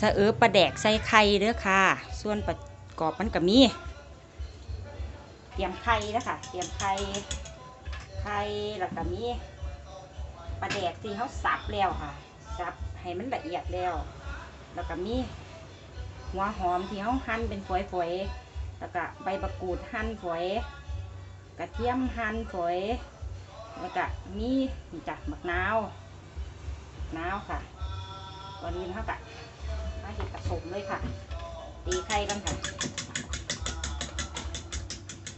สะเออปลาแดกใส่ไข่เด้อค่ะ ส่วนประกอบมันก็มี เตรียมไข่แล้วค่ะ เตรียมไข่ ไข่แล้วก็มีปลาแดกที่เขาสับแล้วค่ะ สับให้มันละเอียดแล้ว แล้วก็มีหัวหอมที่เขาหั่นเป็นฝอยๆ แล้วก็ใบมะกูดหั่นฝอย กระเทียมหั่นฝอย แล้วก็มีจ้ะมะนาวมะนาวค่ะวันนี้เขากะ มาเห็ดผสมเลยค่ะ ตีไข่กันค่ะ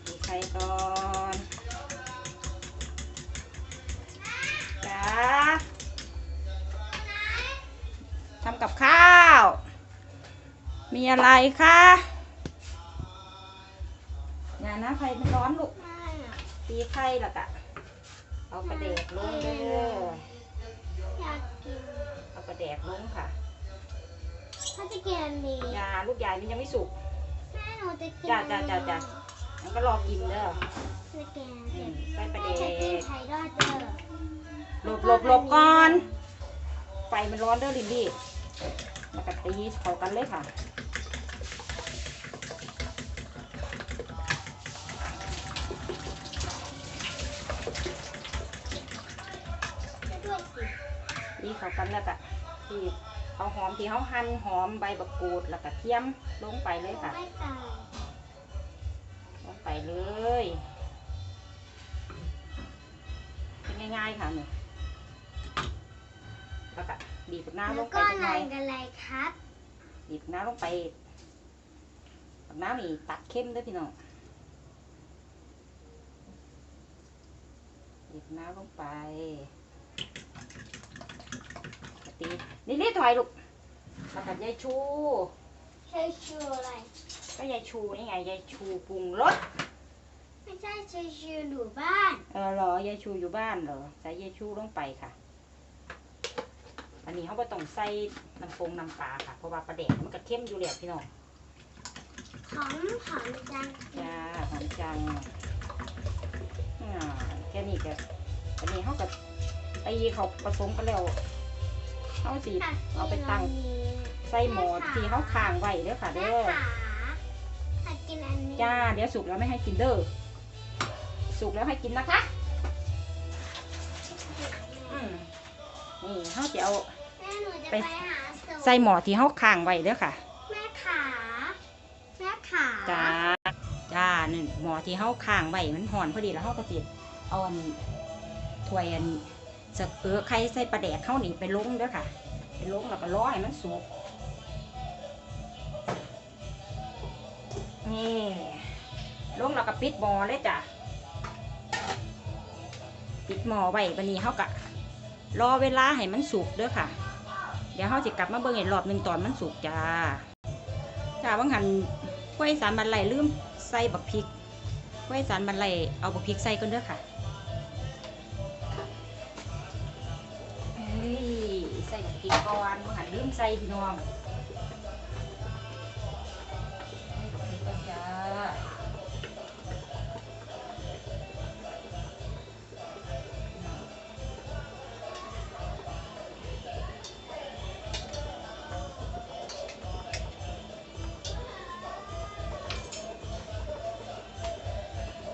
ตีไข่ก่อนจ้าทำกับข้าว มีอะไรคะอย่านะไฟมันร้อนลูก ตีไข่แล้วก็เอากระเดกลงเด้ออย กินอันนี้ยาลูกยายมันยังไม่สุก แม่หนูจะกินจ้าจ้าจ้าจ้ามันก็รอกินเด้อจะกินอืมใส่ประแม่เดจะกินกไข่ดอดเด้อหลบหลบหลบก่อน ไฟมันร้อนเด้อลินดี้แล้วก็ตีเข้ากันเลยค่ะ ด้วยสิ ตีเข้ากันแล้วก็ที่ เอาหอมที่เขาหั่นหอมใบบักกูดแล้วก็เทียมลงไปเลยค่ะ ลงไปเลยเป็นง่ายๆค่ะเนี่ยแล้วก็บีบน้าลงไปก็จังอะไรกันอะไรครับบีบน้ำลงไปบักน้ำนี่ตัดเข้มด้วยพี่น้องบีบน้ำลงไป ตีนี่รีดถอยลูกแล้วกับยายชู ใช่ชูอะไร ก็ยายชูนี่ไงยายชูปรุงรสไม่ใช่ชูชูหนูบ้าน เออเหรอยายชูอยู่บ้านเหรอใส่ยายชูลงไปค่ะ อันนี้เขาก็ต้องใส่น้ำปรุงน้ำปลาค่ะ เพราะว่าปลาแดกมันก็เข้มอยู่แล้วพี่น้องหอมหอมจังจ้าหอมจังอ่าแค่นี้ก็อันนี้เขาก็ตีเขาผสมกันแล้ว เขาสีค่ะเอาไปตั้งใส่หม้อที่เขาค้างไว้เด้อค่ะแม่เด้อขาอยากกินอันนี้จ้าเดี๋ยวสุกแล้วไม่ให้กินเด้อสุกแล้วให้กินนะคะอืมนี่เขาจะเอาแม่หนูจะไปไปหาสูตรใส่หม้อที่เขาค้างไว้เด้อค่ะแม่ขาแม่ขาจ้าจ้าหนึ่งหม้อที่เขาค้างไว้มันห่อนพอดีแล้วเขาก็สิเอาอันถ้วยอัน สะเออไข่ใส่ปลาแดกเข้านี่ไปลงเด้อค่ะ ไปลงแล้วก็รอให้มันสุกนี่ลงแล้วก็ปิดหม้อเลยจ้ะปิดหม้อไว้บันนี้เขากะรอเวลาให้มันสุกเด้อค่ะ เดี๋ยวเขาจะกลับมาเบิ่งอีกรอบหนึ่งตอนมันสุกจ้าจ้าบางหันกล้วยสารบันไลลืมใส่บักพริกกล้วยสารบันไลเอาบักพริกใส่ก่อนเด้อค่ะ ยใส่บักพริกก่อนบางหันลืมใส่พี่น้องใส่บักพริกก่อนจ้า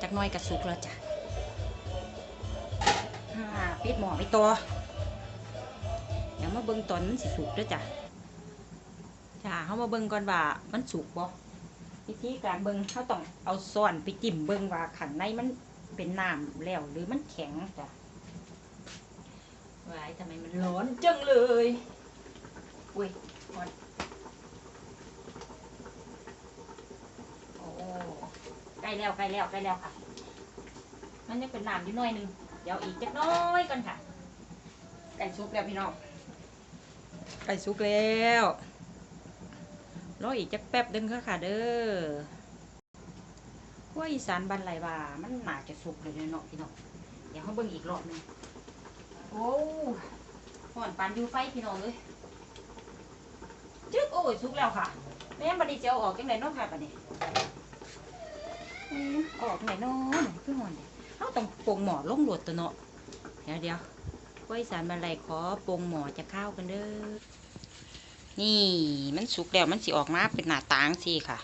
จักหน้อยกระสุกแล้วจ้ะอ่าปิดหม้อไปตัว เดี๋ยวมาเบิ่งตอนมันสิสุกด้วยจ้ะจ้าเขามาเบิ่งก่อนว่ามันสุกบ่วิธีการเบิ่งเขาต้องเอาซ้อนไปจิ้มเบิ่งว่าข้างในมันเป็นน้ำแล้วหรือมันแข็งจ้ะว้ายทำไมมันร้อนจังเลยอุ้ยร้อนโอ้ใกล้แล้วใกล้แล้วใกล้แล้วค่ะ มันยังเป็นน้ำอยู่น่อยนึงเดี๋ยวอีกจักน้อยก่อนค่ะไก่ซุกแล้วพี่น้อง ไก่ซุกแล้วรออีกจักแป๊บหนึงค่ะค่ะเด้อว่าอีสานบันไหลว่ามันน่าจะสุกเลยเนาะพี่น้องเดี๋ยวเขาเบิ่งอีกรอบหนึงโอ้ห่อนปานอยูไฟพี่น้องเลยจึ๊กโอ้ยสุกแล้วค่ะแม่บันนี้จะเอาออกจังไหนเนาะค่ะบันนี้ออกไหนเนาะคือห่อนเด้เขาต้องปรุงหมอลงโดดตัวเนาะเดี๋ยวเดี๋ยว กล้วยสารบันไลขอปรุงหมอจะข้าวกันเด้อ นี่มันสุกแล้วมันสิออกมาเป็นหน้าตางสิค่ะ